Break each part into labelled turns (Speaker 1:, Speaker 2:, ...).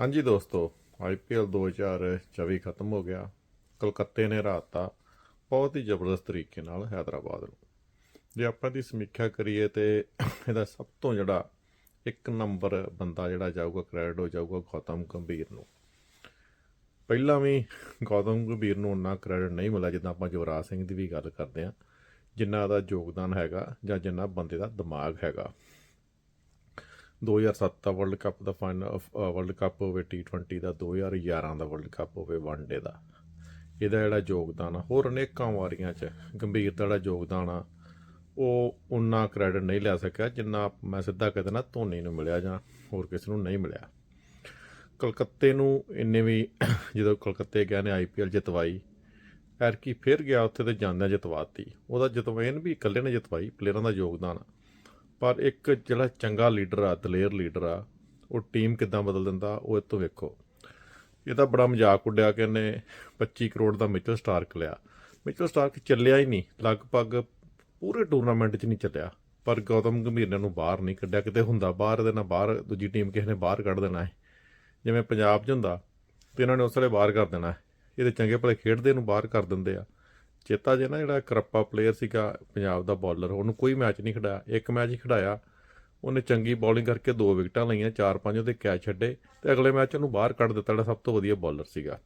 Speaker 1: ਹਾਂਜੀ ਦੋਸਤੋ ਆਈਪੀਐਲ 2024 ਖਤਮ ਹੋ ਗਿਆ। ਕਲਕੱਤੇ ਨੇ ਹਰਾਤਾ ਬਹੁਤ ਹੀ ਜ਼ਬਰਦਸਤ ਤਰੀਕੇ ਨਾਲ ਹੈਦਰਾਬਾਦ ਨੂੰ। ਜੇ ਆਪਾਂ ਦੀ ਸਮੀਖਿਆ ਕਰੀਏ ਤੇ ਇਹਦਾ ਸਭ ਤੋਂ ਜਿਹੜਾ ਇੱਕ ਨੰਬਰ ਬੰਦਾ ਜਿਹੜਾ ਜਾਊਗਾ, ਕ੍ਰੈਡਿਟ ਹੋ ਜਾਊਗਾ ਗੌਤਮ ਗੰਭੀਰ ਨੂੰ। ਪਹਿਲਾਂ ਵੀ ਗੌਤਮ ਗੰਭੀਰ ਨੂੰ ਉਨਾ ਕ੍ਰੈਡਿਟ ਨਹੀਂ ਮਿਲਿਆ ਜਿੱਦਾਂ ਆਪਾਂ ਯੁਵਰਾਜ ਸਿੰਘ ਦੀ ਵੀ ਗੱਲ ਕਰਦੇ ਹਾਂ, ਜਿੰਨਾ ਦਾ ਯੋਗਦਾਨ ਹੈਗਾ ਜਾਂ ਜਿੰਨਾ ਬੰਦੇ ਦਾ ਦਿਮਾਗ ਹੈਗਾ। 2007 ਦਾ ਵਰਲਡ ਕੱਪ ਦਾ ਫਾਈਨਲ ਵਰਲਡ ਕੱਪ ਹੋਵੇ T20 ਦਾ 2011 ਦਾ ਵਰਲਡ ਕੱਪ ਹੋਵੇ ਵਨਡੇ ਦਾ। ਇਹਦਾ ਜਿਹੜਾ ਯੋਗਦਾਨ ਆ, ਹੋਰ ਅਨੇਕਾਂ ਵਾਰੀਆਂ 'ਚ ਗੰਭੀਰ ਦਾ ਜਿਹੜਾ ਯੋਗਦਾਨ ਆ, ਉਹ ਉਨਾ ਕ੍ਰੈਡਿਟ ਨਹੀਂ ਲੈ ਸਕਿਆ ਜਿੰਨਾ ਮੈਂ ਸਿੱਧਾ ਕਹਿੰਦਾ ਨਾ ਧੋਨੀ ਨੂੰ ਮਿਲਿਆ ਜਾਂ ਹੋਰ ਕਿਸੇ ਨੂੰ ਨਹੀਂ ਮਿਲਿਆ। ਕਲਕੱਤੇ ਨੂੰ ਇੰਨੇ ਵੀ ਜਦੋਂ ਕਲਕੱਤੇ ਗਿਆ ਨੇ ਆਈਪੀਐਲ ਜਿਤਵਾਈ ਐਰਕੀ ਫਿਰ ਗਿਆ ਉੱਥੇ ਤੇ ਜਾਂਦਿਆਂ ਜਿਤਵਾਤੀ। ਉਹਦਾ ਜਿਤਵਾਇਨ ਵੀ ਇਕੱਲੇ ਨੇ ਜਿਤਵਾਈ ਪਲੇਅਰਾਂ ਦਾ ਯੋਗਦਾਨ ਆ। ਪਰ ਇੱਕ ਜਿਹੜਾ ਚੰਗਾ ਲੀਡਰ ਆ, ਦਲੇਰ ਲੀਡਰ ਆ, ਉਹ ਟੀਮ ਕਿੱਦਾਂ ਬਦਲ ਦਿੰਦਾ, ਉਹ ਇਹ ਤੋਂ ਵੇਖੋ। ਇਹ ਤਾਂ ਬੜਾ ਮਜ਼ਾਕ ਉੱਡਿਆ ਕਿ ਇਹਨੇ 25 ਕਰੋੜ ਦਾ ਮਿਚਲ ਸਟਾਰਕ ਲਿਆ। ਮਿਚਲ ਸਟਾਰਕ ਚੱਲਿਆ ਹੀ ਨਹੀਂ। ਲਗਭਗ ਪੂਰੇ ਟੂਰਨਾਮੈਂਟ 'ਚ ਨਹੀਂ ਚੱਲਿਆ। ਪਰ ਗੌਤਮ ਗੰਭੀਰ ਨੇ ਉਹਨੂੰ ਬਾਹਰ ਨਹੀਂ ਕੱਢਿਆ। ਕਿਤੇ ਹੁੰਦਾ ਬਾਹਰ ਇਹਦੇ ਨਾਲ ਬਾਹਰ, ਦੂਜੀ ਟੀਮ ਕਿਸੇ ਨੇ ਬਾਹਰ ਕੱਢ ਦੇਣਾ ਹੈ। ਜਿਵੇਂ ਪੰਜਾਬ 'ਚ ਹੁੰਦਾ, ਤੇ ਇਹਨਾਂ ਨੇ ਉਸ ਵੇਲੇ ਬਾਹਰ ਕਰ ਦੇਣਾ ਇਹਦੇ ਚੰਗੇ ਭਲੇ ਖੇਡਦੇ ਨੂੰ ਬਾਹਰ ਕਰ ਦਿੰਦੇ ਆ। ਚੇਤਾ ਜੇ ਨਾ ਜਿਹੜਾ ਕਰੱਪਾ ਪਲੇਅਰ ਸੀਗਾ ਪੰਜਾਬ ਦਾ ਬੋਲਰ ਉਹਨੂੰ ਕੋਈ ਮੈਚ ਨਹੀਂ ਖਿਡਾਇਆ। ਇੱਕ ਮੈਚ ਹੀ ਖਿਡਾਇਆ। ਉਹਨੇ ਚੰਗੀ ਬੋਲਿੰਗ ਕਰਕੇ ਦੋ ਵਿਕਟਾਂ ਲਈਆਂ, ਚਾਰ ਪੰਜ ਉਹਦੇ ਕੈਚ ਛੱਡੇ ਤੇ ਅਗਲੇ ਮੈਚ ਉਹਨੂੰ ਬਾਹਰ ਕੱਢ ਦਿੱਤਾ ਜਿਹੜਾ ਸਭ ਤੋਂ ਵਧੀਆ ਬੋਲਰ ਸੀਗਾ।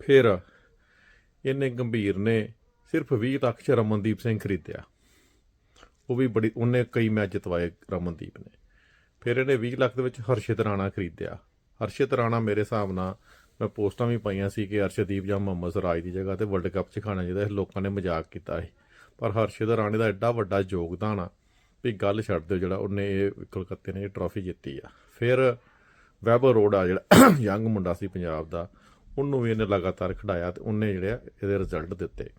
Speaker 1: ਫਿਰ ਇਹਨੇ ਗੰਭੀਰ ਨੇ ਸਿਰਫ 20 ਲੱਖ ਚ ਰਮਨਦੀਪ ਸਿੰਘ ਖਰੀਦਿਆ। ਉਹ ਵੀ ਬੜੀ, ਉਹਨੇ ਕਈ ਮੈਚ ਜਿਤਵਾਏ ਰਮਨਦੀਪ ਨੇ। ਫਿਰ ਇਹਨੇ 20 ਲੱਖ ਦੇ ਵਿੱਚ ਹਰਸ਼ਿਤ ਰਾਣਾ ਖਰੀਦਿਆ। ਹਰਸ਼ਿਤ ਰਾਣਾ ਮੇਰੇ ਹਿਸਾਬ ਨਾਲ ਮੈਂ ਪੋਸਟਾਂ ਵੀ ਪਾਈਆਂ ਸੀ ਕਿ ਅਰਸ਼ਦੀਪ ਜਾਂ ਮੁਹੰਮਦ ਸਰਾਜ ਦੀ ਜਗ੍ਹਾ ਤੇ ਵਰਲਡ ਕੱਪ 'ਚ ਖਾਣਾ ਚਾਹੀਦਾ ਸੀ ਲੋਕਾਂ ਨੇ ਮਜ਼ਾਕ ਕੀਤਾ ਸੀ। ਪਰ ਹਰਸ਼ਦ ਰਾਣੇ ਦਾ ਐਡਾ ਵੱਡਾ ਯੋਗਦਾਨ ਆ ਵੀ ਗੱਲ ਛੱਡ ਦਿਓ ਜਿਹੜਾ ਉਹਨੇ ਇਹ ਕਲਕੱਤੇ ਨੇ ਇਹ ਟਰਾਫੀ ਜਿੱਤੀ ਆ। ਫਿਰ ਵੈਬਰ ਰੋਡ ਆ ਜਿਹੜਾ ਯੰਗ ਮੁੰਡਾ ਸੀ ਪੰਜਾਬ ਦਾ, ਉਹਨੂੰ ਵੀ ਇਹਨੇ ਲਗਾਤਾਰ ਖਿਡਾਇਆ ਤੇ ਉਹਨੇ ਜਿਹੜੇ ਆ ਇਹਦੇ ਰਿਜ਼ਲਟ ਦਿੱਤੇ।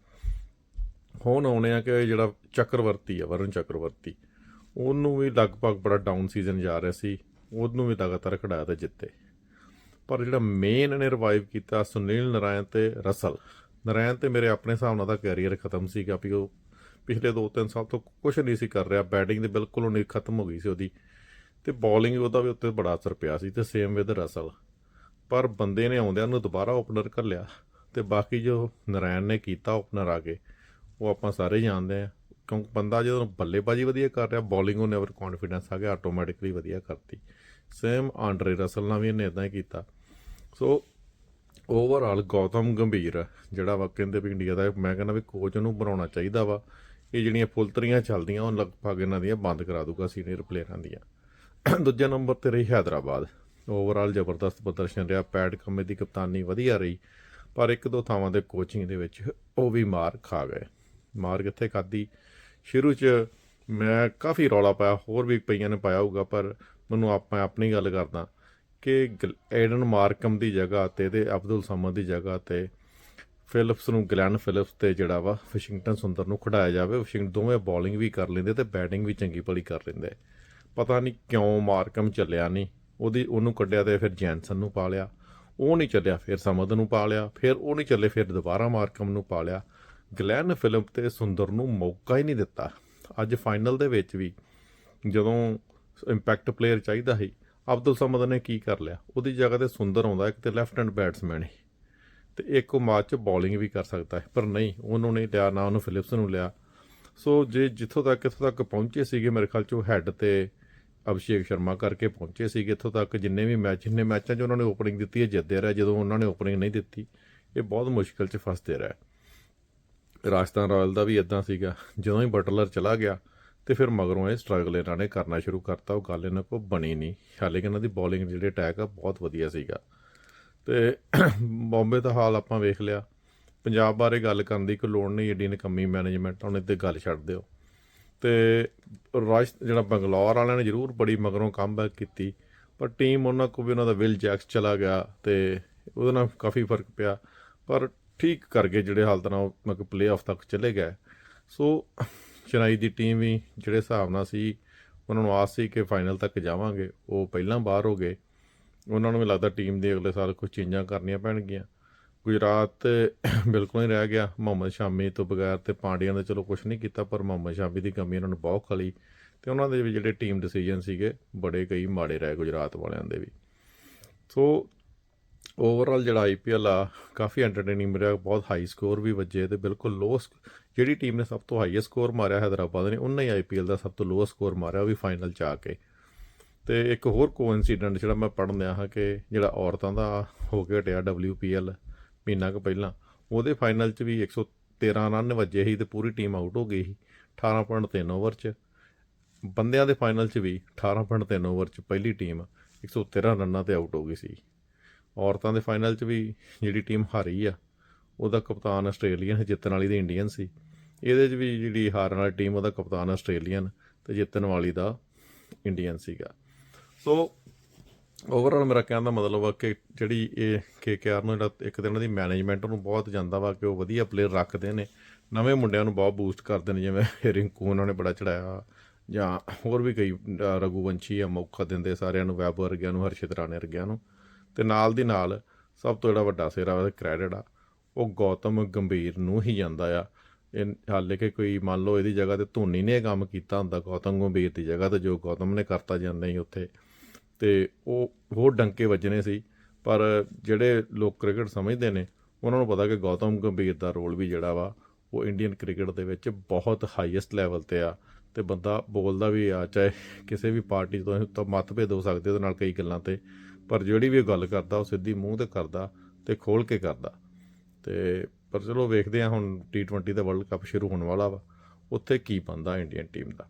Speaker 1: ਹੁਣ ਆਉਣੇ ਆ ਕਿ ਜਿਹੜਾ ਚੱਕਰਵਰਤੀ ਆ, ਵਰੁਣ ਚੱਕਰਵਰਤੀ, ਉਹਨੂੰ ਵੀ ਲਗਭਗ ਬੜਾ ਡਾਊਨ ਸੀਜ਼ਨ ਜਾ ਰਿਹਾ ਸੀ, ਉਹਨੂੰ ਵੀ ਲਗਾਤਾਰ ਖਿਡਾਇਆ ਤੇ ਜਿੱਤੇ। ਪਰ ਜਿਹੜਾ ਮੇਨ ਨੇ ਰਿਵਾਈਵ ਕੀਤਾ ਸੁਨੀਲ ਨਰਾਇਣ ਤੇ ਰਸਲ। ਨਰਾਇਣ ਤੇ ਮੇਰੇ ਆਪਣੇ ਹਿਸਾਬ ਨਾਲ ਦਾ ਕੈਰੀਅਰ ਖਤਮ ਸੀਗਾ ਵੀ ਉਹ ਪਿਛਲੇ 2-3 ਸਾਲ ਤੋਂ ਕੁਝ ਨਹੀਂ ਸੀ ਕਰ ਰਿਹਾ। ਬੈਟਿੰਗ ਦੇ ਬਿਲਕੁਲ ਉਹਨੇ ਖਤਮ ਹੋ ਗਈ ਸੀ ਉਹਦੀ। ਤੇ ਬੋਲਿੰਗ ਉਹਦਾ ਵੀ ਉੱਤੇ ਬੜਾ ਅਸਰ ਪਿਆ ਸੀ ਤੇ ਸੇਮ ਵਿਦ ਰਸਲ। ਪਰ ਬੰਦੇ ਨੇ ਆਉਂਦਿਆਂ ਨੂੰ ਦੁਬਾਰਾ ਓਪਨਰ ਕਰ ਲਿਆ ਤੇ ਬਾਕੀ ਜੋ ਨਰਾਇਣ ਨੇ ਕੀਤਾ ਓਪਨਰ ਆ ਕੇ, ਉਹ ਆਪਾਂ ਸਾਰੇ ਜਾਣਦੇ ਆ। ਕਿਉਂਕਿ ਬੰਦਾ ਜਦੋਂ ਬੱਲੇਬਾਜ਼ੀ ਵਧੀਆ ਕਰ ਰਿਹਾ ਬੋਲਿੰਗ ਉਹਨੇ ਓਵਰ ਕੌਨਫੀਡੈਂਸ ਆ ਗਿਆ ਆਟੋਮੈਟਿਕਲੀ ਵਧੀਆ ਕਰਤੀ। ਸੇਮ ਆਂਡਰੇ ਰਸਲ ਨਾਲ ਵੀ ਇਹਨੇ ਇਦਾਂ ਹੀ ਕੀਤਾ। ਸੋ ਓਵਰਆਲ ਗੌਤਮ ਗੰਭੀਰ, ਜਿਹੜਾ ਵਾ ਕਹਿੰਦੇ ਵੀ ਇੰਡੀਆ ਦਾ, ਮੈਂ ਕਹਿੰਦਾ ਵੀ ਕੋਚ ਨੂੰ ਬਣਾਉਣਾ ਚਾਹੀਦਾ ਵਾ। ਇਹ ਜਿਹੜੀਆਂ ਫੁਲਤਰੀਆਂ ਚੱਲਦੀਆਂ, ਉਹ ਲਗਭਗ ਇਹਨਾਂ ਦੀਆਂ ਬੰਦ ਕਰਾ ਦੂਗਾ ਸੀਨੀਅਰ ਪਲੇਅਰਾਂ ਦੀਆਂ। ਦੂਜੇ ਨੰਬਰ ਤੇ ਰਹੀ ਹੈਦਰਾਬਾਦ। ਓਵਰਆਲ ਜ਼ਬਰਦਸਤ ਪ੍ਰਦਰਸ਼ਨ ਰਿਹਾ ਪੈਡ ਕੰਮੇ ਦੀ ਕਪਤਾਨੀ ਵਧੀਆ ਰਹੀ, ਪਰ ਇੱਕ ਦੋ ਥਾਵਾਂ ਦੇ ਕੋਚਿੰਗ ਦੇ ਵਿੱਚ ਉਹ ਵੀ ਮਾਰ ਖਾ ਗਏ। ਮਾਰ ਕਿੱਥੇ ਖਾਦੀ ਸ਼ੁਰੂ 'ਚ ਮੈਂ ਕਾਫੀ ਰੌਲਾ ਪਾਇਆ, ਹੋਰ ਵੀ ਪਈਆਂ ਨੇ ਪਾਇਆ ਹੋਊਗਾ, ਪਰ ਮੈਨੂੰ ਆਪਾਂ ਆਪਣੀ ਗੱਲ ਕਰਦਾ ਕਿ ਗਲ- ਐਡਨ ਮਾਰਕਮ ਦੀ ਜਗ੍ਹਾ ਤੇ ਤੇ ਅਬਦੁਲ ਸਮਦ ਦੀ ਜਗ੍ਹਾ ਤੇ ਫਿਲਿਪਸ ਨੂੰ ਗਲੈਨ ਫਿਲਿਪਸ ਤੇ ਜਿਹੜਾ ਵਾ ਵਾਸ਼ਿੰਗਟਨ ਸੁੰਦਰ ਨੂੰ ਖੜਾਇਆ ਜਾਵੇ। ਵਾਸ਼ਿੰਗਟਨ ਦੋਵੇਂ ਬੋਲਿੰਗ ਵੀ ਕਰ ਲੈਂਦੇ ਤੇ ਬੈਟਿੰਗ ਵੀ ਚੰਗੀ ਭਲੀ ਕਰ ਲੈਂਦੇ। ਪਤਾ ਨਹੀਂ ਕਿਉਂ ਮਾਰਕਮ ਚੱਲਿਆ ਨਹੀਂ। ਉਹਦੀ ਉਹਨੂੰ ਕੱਢਿਆ ਤੇ ਫਿਰ ਜੈਨਸਨ ਨੂੰ ਪਾ ਲਿਆ। ਉਹ ਨਹੀਂ ਚੱਲਿਆ, ਫਿਰ ਸਮਦ ਨੂੰ ਪਾ ਲਿਆ। ਫਿਰ ਉਹ ਨਹੀਂ ਚੱਲੇ, ਫਿਰ ਦੁਬਾਰਾ ਮਾਰਕਮ ਨੂੰ ਪਾ ਲਿਆ। ਗਲੈਨ ਫਿਲਿਪ ਤੇ ਸੁੰਦਰ ਨੂੰ ਮੌਕਾ ਹੀ ਨਹੀਂ ਦਿੱਤਾ। ਅੱਜ ਫਾਈਨਲ ਦੇ ਵਿੱਚ ਵੀ ਜਦੋਂ ਇੰਪੈਕਟ ਪਲੇਅਰ ਚਾਹੀਦਾ ਸੀ, ਅਬਦੁਲ ਸਮਦ ਨੇ ਕੀ ਕਰ ਲਿਆ? ਉਹਦੀ ਜਗ੍ਹਾ ਤੇ ਸੁੰਦਰ ਆਉਂਦਾ, ਇੱਕ ਤੇ ਲੈਫਟ ਹੈਂਡ ਬੈਟਸਮੈਨ ਹੈ ਤੇ ਇੱਕ ਉਹ ਮੈਚ 'ਚ ਬੋਲਿੰਗ ਵੀ ਕਰ ਸਕਦਾ ਹੈ ਪਰ ਨਹੀਂ, ਉਹਨੂੰ ਨਹੀਂ ਲਿਆ, ਨਾ ਉਹਨੂੰ ਫਿਲਿਪਸ ਨੂੰ ਲਿਆ। ਸੋ ਜੇ ਜਿੱਥੋਂ ਤੱਕ ਇੱਥੋਂ ਤੱਕ ਪਹੁੰਚੇ ਸੀਗੇ ਮੇਰੇ ਖਿਆਲ 'ਚ ਉਹ ਹੈੱਡ ਤੇ ਅਭਿਸ਼ੇਕ ਸ਼ਰਮਾ ਕਰਕੇ ਪਹੁੰਚੇ ਸੀਗੇ, ਇੱਥੋਂ ਤੱਕ ਜਿੰਨੇ ਵੀ ਮੈਚ ਜਿੰਨੇ ਮੈਚਾਂ 'ਚ ਉਹਨਾਂ ਨੇ ਓਪਨਿੰਗ ਦਿੱਤੀ ਹੈ ਜਿੱਤਦੇ ਰਹੇ, ਜਦੋਂ ਉਹਨਾਂ ਨੇ ਓਪਨਿੰਗ ਨਹੀਂ ਦਿੱਤੀ, ਇਹ ਬਹੁਤ ਮੁਸ਼ਕਲ 'ਚ ਫਸਦੇ ਰਹੇ। ਰਾਜਸਥਾਨ ਰਾਇਲ ਦਾ ਵੀ ਇਦਾਂ ਸੀਗਾ। ਜਦੋਂ ਹੀ ਬਟਲਰ ਚਲਾ ਗਿਆ ਤੇ ਫਿਰ ਮਗਰੋਂ ਇਹ ਸਟਰਗਲ ਇਹਨਾਂ ਨੇ ਕਰਨਾ ਸ਼ੁਰੂ ਕਰਤਾ। ਉਹ ਗੱਲ ਇਹਨਾਂ ਕੋਲ ਬਣੀ ਨਹੀਂ। ਹਾਲੇ ਕਿ ਇਹਨਾਂ ਦੀ ਬੋਲਿੰਗ ਜਿਹੜੇ ਅਟੈਕ ਆ, ਬਹੁਤ ਵਧੀਆ ਸੀਗਾ। ਤੇ ਬੰਬੇ ਦਾ ਹਾਲ ਆਪਾਂ ਵੇਖ ਲਿਆ। ਪੰਜਾਬ ਬਾਰੇ ਗੱਲ ਕਰਨ ਦੀ ਕੋਈ ਲੋੜ ਨਹੀਂ, ਏਡੀ ਨਕੰਮੀ ਮੈਨੇਜਮੈਂਟ ਉਹਨੇ ਤੇ ਗੱਲ ਛੱਡ ਦਿਓ। ਤੇ ਰਾਜ ਜਿਹੜਾ ਬੰਗਲੌਰ ਵਾਲਿਆਂ ਨੇ ਜ਼ਰੂਰ ਬੜੀ ਮਗਰੋਂ ਕਮਬੈਕ ਕੀਤੀ, ਪਰ ਟੀਮ ਉਹਨਾਂ ਕੋਲ ਵੀ ਉਹਨਾਂ ਦਾ ਵਿਲ ਜੈਕਸ ਚਲਾ ਗਿਆ ਤੇ ਉਹਦੇ ਨਾਲ ਕਾਫੀ ਫ਼ਰਕ ਪਿਆ। ਪਰ ਠੀਕ ਕਰ ਗਏ ਜਿਹੜੇ ਹਾਲਤ ਨਾਲ ਮਤਲਬ ਪਲੇਆਫ ਤੱਕ ਚਲੇ ਗਏ। ਸੋ ਚੇਨਈ ਦੀ ਟੀਮ ਵੀ ਜਿਹੜੇ ਹਿਸਾਬ ਨਾਲ ਸੀ, ਉਹਨਾਂ ਨੂੰ ਆਸ ਸੀ ਕਿ ਫਾਈਨਲ ਤੱਕ ਜਾਵਾਂਗੇ, ਉਹ ਪਹਿਲਾਂ ਬਾਹਰ ਹੋ ਗਏ। ਉਹਨਾਂ ਨੂੰ ਵੀ ਲੱਗਦਾ ਟੀਮ ਦੇ ਅਗਲੇ ਸਾਲ ਕੁਝ ਚੇਂਜਾਂ ਕਰਨੀਆਂ ਪੈਣਗੀਆਂ। ਗੁਜਰਾਤ ਬਿਲਕੁਲ ਹੀ ਰਹਿ ਗਿਆ। ਮੁਹੰਮਦ ਸ਼ਾਮੀ ਤੋਂ ਬਗੈਰ ਤੇ ਪਾਂਡਿਆਂ ਨੇ ਚਲੋ ਕੁਝ ਨਹੀਂ ਕੀਤਾ, ਪਰ ਮੁਹੰਮਦ ਸ਼ਾਮੀ ਦੀ ਕਮੀ ਉਹਨਾਂ ਨੂੰ ਬਹੁਤ ਖਲੀ। ਤੇ ਉਹਨਾਂ ਦੇ ਵੀ ਜਿਹੜੇ ਟੀਮ ਡਿਸੀਜਨ ਸੀਗੇ, ਬੜੇ ਕਈ ਮਾੜੇ ਰਹੇ ਗੁਜਰਾਤ ਵਾਲਿਆਂ ਦੇ ਵੀ। ਸੋ ਓਵਰਆਲ ਜਿਹੜਾ ਆਈਪੀਐਲ ਆ, ਕਾਫੀ ਐਂਟਰਟੇਨਿੰਗ ਰਿਹਾ ਬਹੁਤ ਹਾਈ ਸਕੋਰ ਵੀ ਵੱਜੇ ਤੇ ਬਿਲਕੁਲ ਲੋ ਜਿਹੜੀ ਟੀਮ ਨੇ ਸਭ ਤੋਂ ਹਾਈਐਸਟ ਸਕੋਰ ਮਾਰਿਆ ਹੈਦਰਾਬਾਦ ਨੇ, ਉਹਨਾਂ ਹੀ ਆਈਪੀਐਲ ਦਾ ਸਭ ਤੋਂ ਲੋਅ ਸਕੋਰ ਮਾਰਿਆ, ਉਹ ਵੀ ਫਾਈਨਲ ਚ ਆ ਕੇ। ਤੇ ਇੱਕ ਹੋਰ ਕੋਇਨਸੀਡੈਂਟ ਜਿਹੜਾ ਮੈਂ ਪੜ੍ਹਨ ਲਿਆ ਹਾਂ ਕਿ ਜਿਹੜਾ ਔਰਤਾਂ ਦਾ ਹੋ ਕੇ ਹਟਿਆ WPL ਮਹੀਨਾ ਕੁ ਪਹਿਲਾਂ, ਉਹਦੇ ਫਾਈਨਲ 'ਚ ਵੀ 113 ਰਨ ਵੱਜੇ ਸੀ ਤੇ ਪੂਰੀ ਟੀਮ ਆਊਟ ਹੋ ਗਈ ਸੀ 18.3 ਓਵਰ 'ਚ। ਬੰਦਿਆਂ ਦੇ ਫਾਈਨਲ 'ਚ ਵੀ 18.3 ਓਵਰ 'ਚ ਪਹਿਲੀ ਟੀਮ 113 ਰਨਾਂ ਤੇ ਆਊਟ ਹੋ ਗਈ ਸੀ। ਔਰਤਾਂ ਦੇ ਫਾਈਨਲ 'ਚ ਵੀ ਜਿਹੜੀ ਟੀਮ ਹਾਰੀ ਆ ਉਹਦਾ ਕਪਤਾਨ ਆਸਟ੍ਰੇਲੀਅਨ ਜਿੱਤਣ ਵਾਲੀ ਤੇ ਇੰਡੀਅਨ ਸੀ। ਇਹਦੇ 'ਚ ਵੀ ਜਿਹੜੀ ਹਾਰਨ ਵਾਲੀ ਟੀਮ ਉਹਦਾ ਕਪਤਾਨ ਆਸਟ੍ਰੇਲੀਅਨ ਤੇ ਜਿੱਤਣ ਵਾਲੀ ਦਾ ਇੰਡੀਅਨ ਸੀਗਾ। ਸੋ ਓਵਰਆਲ ਮੇਰਾ ਕਹਿਣ ਦਾ ਮਤਲਬ ਆ ਕਿ ਜਿਹੜੀ ਇਹ ਕੇਕੇਆਰ ਨੂੰ ਜਿਹੜਾ ਇੱਕ ਦਿਨ ਦੀ ਮੈਨੇਜਮੈਂਟ ਨੂੰ ਬਹੁਤ ਜਾਂਦਾ ਵਾ ਕਿ ਉਹ ਵਧੀਆ ਪਲੇਅਰ ਰੱਖਦੇ ਨੇ ਨਵੇਂ ਮੁੰਡਿਆਂ ਨੂੰ ਬਹੁਤ ਬੂਸਟ ਕਰਦੇ ਨੇ ਜਿਵੇਂ ਰਿੰਕੂ ਉਹਨਾਂ ਨੇ ਬੜਾ ਚੜਾਇਆ ਜਾਂ ਹੋਰ ਵੀ ਕਈ ਅ, ਰਘੂਵੰਸ਼ੀ ਆ ਮੌਕਾ ਦਿੰਦੇ ਸਾਰਿਆਂ ਨੂੰ ਵੈਬ ਵਰਗਿਆਂ ਨੂੰ ਹਰਸ਼ਿਤ ਰਾਣੇ ਵਰਗਿਆਂ ਨੂੰ। ਤੇ ਨਾਲ ਦੀ ਨਾਲ ਸਭ ਤੋਂ ਜਿਹੜਾ ਵੱਡਾ ਸਿਰਾ ਉਹਦਾ ਕ੍ਰੈਡਿਟ ਆ, ਉਹ ਗੌਤਮ ਗੰਭੀਰ ਨੂੰ ਹੀ ਜਾਂਦਾ ਆ। ਇਹ ਹਾਲੇ ਕਿ ਕੋਈ ਮੰਨ ਲਓ ਇਹਦੀ ਜਗ੍ਹਾ ਤੇ ਧੋਨੀ ਨੇ ਕੰਮ ਕੀਤਾ ਹੁੰਦਾ, ਗੌਤਮ ਗੰਭੀਰ ਦੀ ਜਗ੍ਹਾ ਤੇ ਜੋ ਗੌਤਮ ਨੇ ਕਰਤਾ ਜਾਂਦਾ ਨਹੀਂ ਉੱਥੇ। ਤੇ ਉਹ ਹੋਰ ਡੰਕੇ ਵੱਜਣੇ ਸੀ, ਪਰ ਜਿਹੜੇ ਲੋਕ ਕ੍ਰਿਕਟ ਸਮਝਦੇ ਨੇ, ਉਹਨਾਂ ਨੂੰ ਪਤਾ ਕਿ ਗੌਤਮ ਗੰਭੀਰ ਦਾ ਰੋਲ ਵੀ ਜਿਹੜਾ ਵਾ, ਉਹ ਇੰਡੀਅਨ ਕ੍ਰਿਕਟ ਦੇ ਵਿੱਚ ਬਹੁਤ ਹਾਈਐਸਟ ਲੈਵਲ ਤੇ ਆ। ਤੇ ਬੰਦਾ ਬੋਲਦਾ ਵੀ ਆ, ਚਾਹੇ ਕਿਸੇ ਵੀ ਪਾਰਟੀ ਤੋਂ ਤਾਂ ਮਤਭੇਦ ਹੋ ਸਕਦੇ ਉਹਦੇ ਨਾਲ ਕਈ ਗੱਲਾਂ ਤੇ ਪਰ ਜਿਹੜੀ ਵੀ ਉਹ ਗੱਲ ਕਰਦਾ, ਉਹ ਸਿੱਧੀ ਮੂੰਹ ਤੇ ਕਰਦਾ ਤੇ ਖੋਲ ਕੇ ਕਰਦਾ। ਤੇ ਪਰ ਚਲੋ ਵੇਖਦੇ ਆ ਹੁਣ T20 ਦਾ ਵਰਲਡ ਕੱਪ ਸ਼ੁਰੂ ਹੋਣ ਵਾਲਾ ਵਾ। ਉੱਥੇ ਕੀ ਬਣਦਾ ਇੰਡੀਅਨ ਟੀਮ ਦਾ?